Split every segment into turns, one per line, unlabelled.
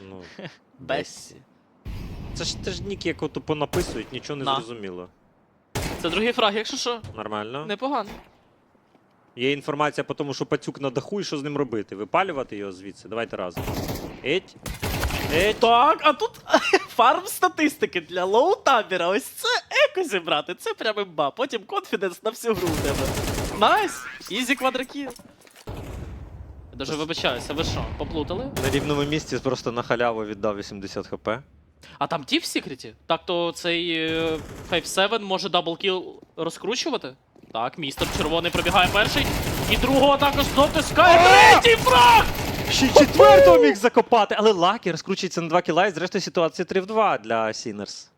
Ну,
Бессі.
це ж теж ніки, яку тупо написують, нічого не
На.
зрозуміло.
Це другий фраг, якщо що,
Нормально.
непогано.
Є інформація по тому, що пацюк на даху і що з ним робити. Випалювати його звідси. Давайте разом. Еть. Еть.
Так, а тут фарм статистики для лоу табіра. Ось це еко зібрати, це прям імба. Потім конфіденс на всю гру у тебе. Найс! Ізі квадракіл. Я дуже вибачаюся, ви що, поплутали?
На рівному місці просто на халяву віддав 80 хп.
А там ті в секреті? Так то цей е, 5-7 може даблкіл розкручувати? Так, містер червоний пробігає перший. І другого також дотискає третій фраг!
Ще й четвертого міг закопати, але Лакі розкручується на 2 кіла, і зрештою ситуація 3 в 2 для Сінерс.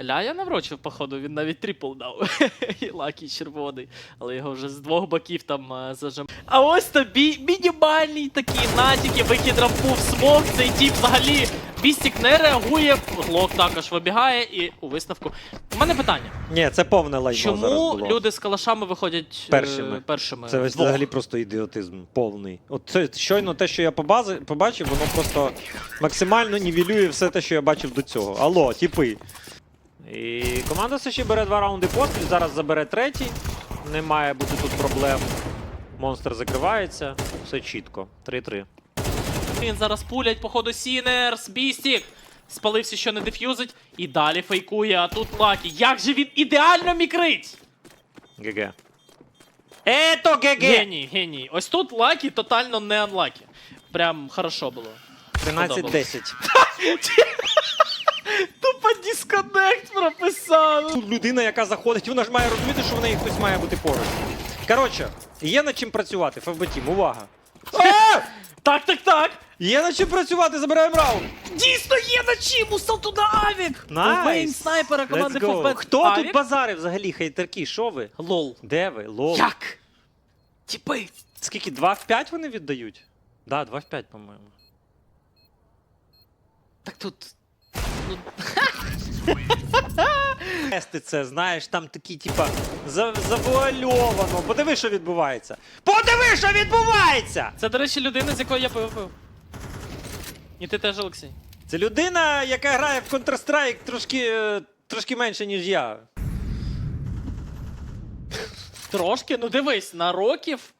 Ля я наврочив, походу, він навіть трипл дав. І лакі червоний. Але його вже з двох боків там е, зажим. А ось тобі мінімальний такий натяки, вихід рампу в смок. Цей тіп взагалі Бістік не реагує. Глок також вибігає і у висновку. У мене питання.
Ні, це повне лайно зараз
Чому
було.
люди з калашами виходять е,
Першими.
першими?
Це
Двох.
взагалі просто ідіотизм повний. От це щойно те, що я побази, побачив, воно просто максимально нівелює все те, що я бачив до цього. Алло, тіпи. І команда США бере два раунди поспіль, зараз забере третій. Не має бути тут проблем. Монстр закривається. Все чітко. 3-3.
Він зараз пулять, походу, Сінерс, Бістік. Спалився, що не деф'юзить. І далі фейкує, а тут Лакі. Як же він ідеально мікрить!
ГГ. Ето ГГ!
Геній, геній. Ось тут Лакі тотально не анлакі. Прям хорошо було.
13-10.
Тупо дисконект прописав.
Тут людина, яка заходить, вона ж має розуміти, що в неї хтось має бути поруч. Коротше, є над чим працювати, ФБТім, увага. А!
Так, так, так.
Є над чим працювати, забираємо раунд.
Дійсно є на чим у туди Авік.
Найс.
Мейн снайпера команди
Let's go.
Фовбет.
Хто
Авік?
тут базарив взагалі, хейтерки? Що ви?
Лол.
Де ви? Лол.
Як? Тіпи.
Скільки? 2 в 5 вони віддають? Да, 2 в 5, по-моєму.
Так тут. Ну,
Тести це, знаєш, там такі, типа, за- завуальовано. Подиви, що відбувається. Подиви, що відбувається!
це, до речі, людина, з якою я пив пив. І ти теж, Олексій.
Це людина, яка грає в Counter-Strike трошки, е, трошки менше, ніж я.
Трошки, ну дивись, на років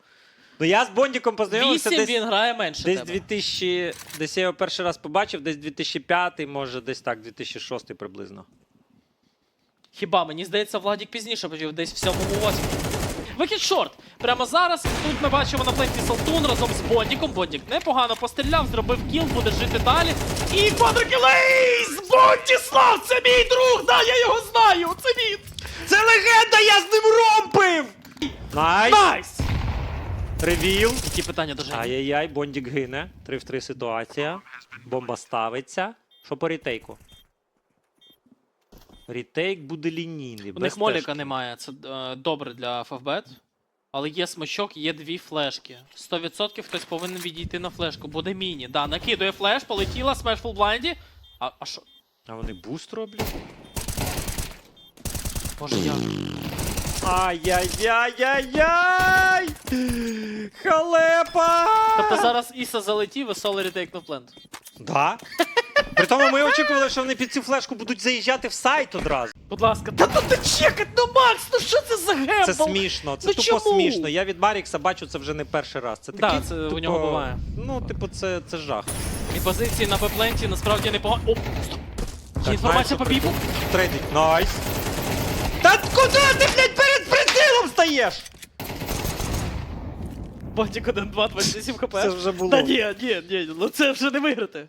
Ну я з Бондіком познайомився
8
десь,
він грає менше
десь
тебе.
2000, десь я його перший раз побачив, десь 2005, може, десь так, 2006 приблизно.
Хіба мені здається, Владік пізніше почав десь в 7-8. Вихід шорт. Прямо зараз тут ми бачимо на флейті Салтун разом з Бондіком. Бондік непогано постріляв, зробив кіл, буде жити далі. І квадрокілейс! Бондіслав! Це мій друг! Да, я його знаю! Це він!
Це легенда, я з ним ромпив! Найс!
Найс!
Ревіл.
Які питання до Жені?
Ай-яй-яй, Бондік гине. 3 в 3 ситуація. Бомба ставиться. Що по рітейку? Рітейк буде лінійний.
У
без
них моліка
тежки.
немає, це е, добре для фавбет. Але є смачок, є дві флешки. 100% хтось повинен відійти на флешку. Буде міні. Да, накидує флеш, полетіла, смеш фул блайнді. А, а що?
А вони буст роблять?
Боже, як?
Ай-яй-яй-яй-яй! Халепа!
Тобто зараз Іса залетів і соло ретейкнув плент.
Да. При тому ми очікували, що вони під цю флешку будуть заїжджати в сайт одразу.
Будь ласка, та ну ти чекать, ну Макс, ну що це за гембл?
Це смішно, це
Ну
тупо
чому?
смішно. Я від Марікса бачу це вже не перший раз. Це
Да,
такий,
це у
тупо,
нього буває.
Ну, типу, це, це жах.
І позиції на Б-пленті насправді непогано. О, стоп. Є
Так,
інформація по
знаєш,
біпу?
Третій. Найс. Та куди ти, блядь, прицілом стаєш?
Ботік 1-2, 27 хп.
Це вже було.
Та ні, ні, ні, ну це вже не виграти.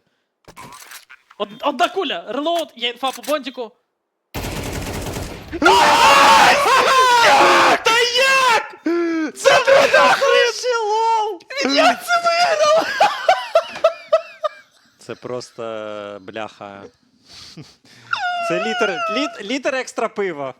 Од, одна куля, релоуд, є інфа по Бондіку.
Та як? Це ти нахрен лол!
Він як це виграв?
Це просто бляха. Це літер, літ, літер екстра пива.